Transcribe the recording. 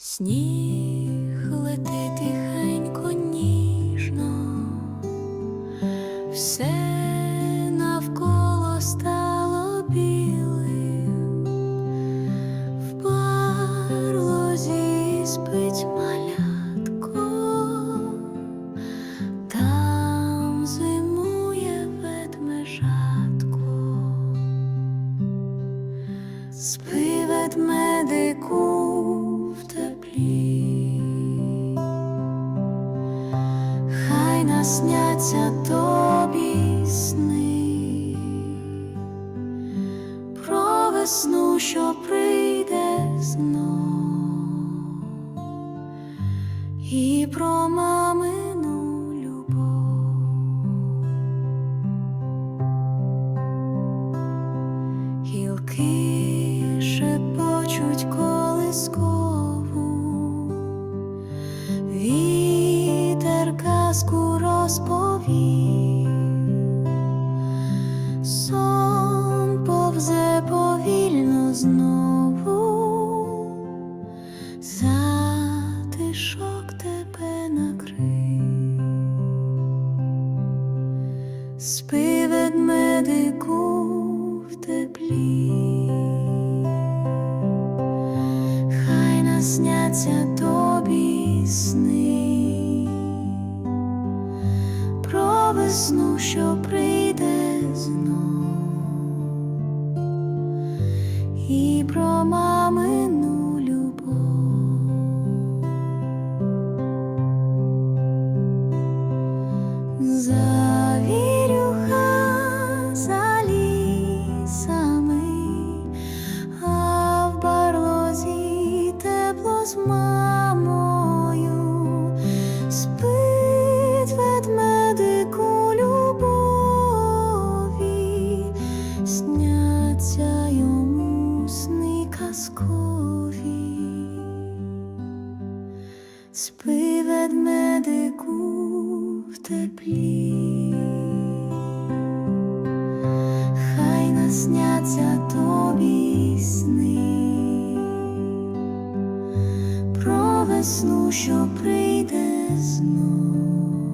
Сніг летить тихенько ніжно, все навколо стало білим, в барлозі спить малятко, там зимує ведмежатко. Спи ведмедику теплі, хай насняться тобі сни про весну, що прийде знов, і про мамину любов. Гілки казку розповів, сон повзе повільно знову, затишок тебе накрив. Спи ведмедику в теплі, хай насняться тобі сни весну, що прийде знов, і про мамину любов. Завірюха за лісами, а в барлозі тепло з мамою, спить ведмедику сни казкові. Спи ведмедику в теплі, хай насняться тобі сни. Про весну, що прийде знов,